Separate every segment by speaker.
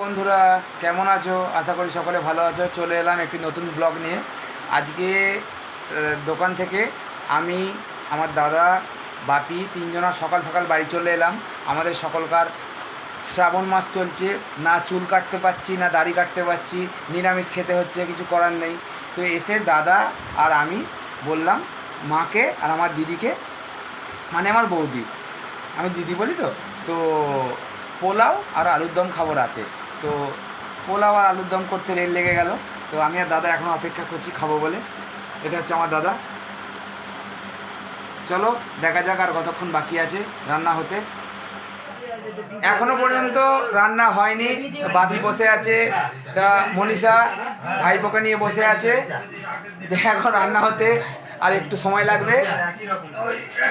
Speaker 1: বন্ধুরা, কেমন আছো? আশা করি সকলে ভালো আছো। চলে এলাম একটি নতুন ব্লগ নিয়ে। আজকে দোকান থেকে আমি, আমার দাদা, বাপি তিনজনা সকাল সকাল বাড়ি চলে এলাম। আমাদের সকলকার শ্রাবণ মাস চলছে। না চুল কাটতে পারছি, না দাড়ি কাটতে পারছি, নিরামিষ খেতে হচ্ছে, কিছু করার নেই। তো এসে দাদা আর আমি বললাম, মাকে আর আমার দিদিকে মানে আমার বৌদি, আমি দিদি বলি তো তো পোলাও আর আলুর দম খাব রাতে। তো পোলাও আর আলুর দম করতে রেল লেগে গেল। তো আমি আর দাদা এখন অপেক্ষা করছি খাব বলে। এটা হচ্ছে আমার দাদা। চলো, দেখা যাক আর কতক্ষণ বাকি আছে রান্না হতে। এখনও পর্যন্ত রান্না হয়নি। বাপি বসে আছে মনীষা ভাইপোকে নিয়ে বসে আছে। এখন রান্না হতে আর একটু সময় লাগবে।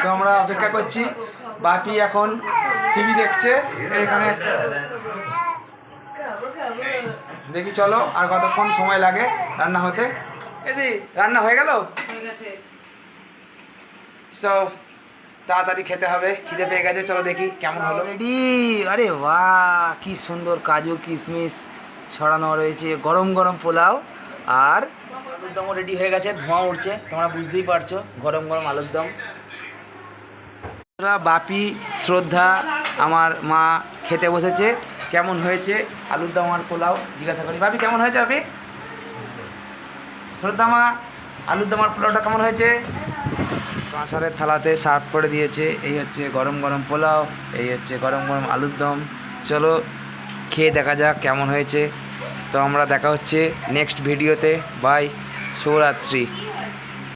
Speaker 1: তো আমরা অপেক্ষা করছি। বাপি এখন টিভি দেখছে, এখানে দেখি চলো আর কতক্ষণ সময় লাগে রান্না হতে। এদি রান্না হয়ে গেল? সো তাড়াতাড়ি খেতে হবে খিদে পেয়ে গেছে চলো দেখি কেমন হলো। রেডি আরে বাহ কি সুন্দর কাজু কিশমিশ ছড়ানো রয়েছে গরম গরম পোলাও আর আলুর দমও রেডি হয়ে গেছে ধোঁয়া উঠছে তোমরা বুঝতেই পারছ গরম গরম আলুর দম। বাপি শ্রদ্ধা আমার মা খেতে বসেছে, কেমন হয়েছে? আলুর দম আর পোলাও, জিজ্ঞাসা করি, ভাবি, কেমন হয়েছে বাপি শ্রদ্ধা মা আলুর দম আর পোলাওটা কেমন হয়েছে? কাঁসারের থালাতে সার্ভ করে দিয়েছে, এই হচ্ছে গরম গরম পোলাও, এই হচ্ছে গরম গরম আলুর দম চলো, খেয়ে দেখা যাক কেমন হয়েছে। তো আমরা দেখা হচ্ছে নেক্সট ভিডিওতে বাই শুভরাত্রি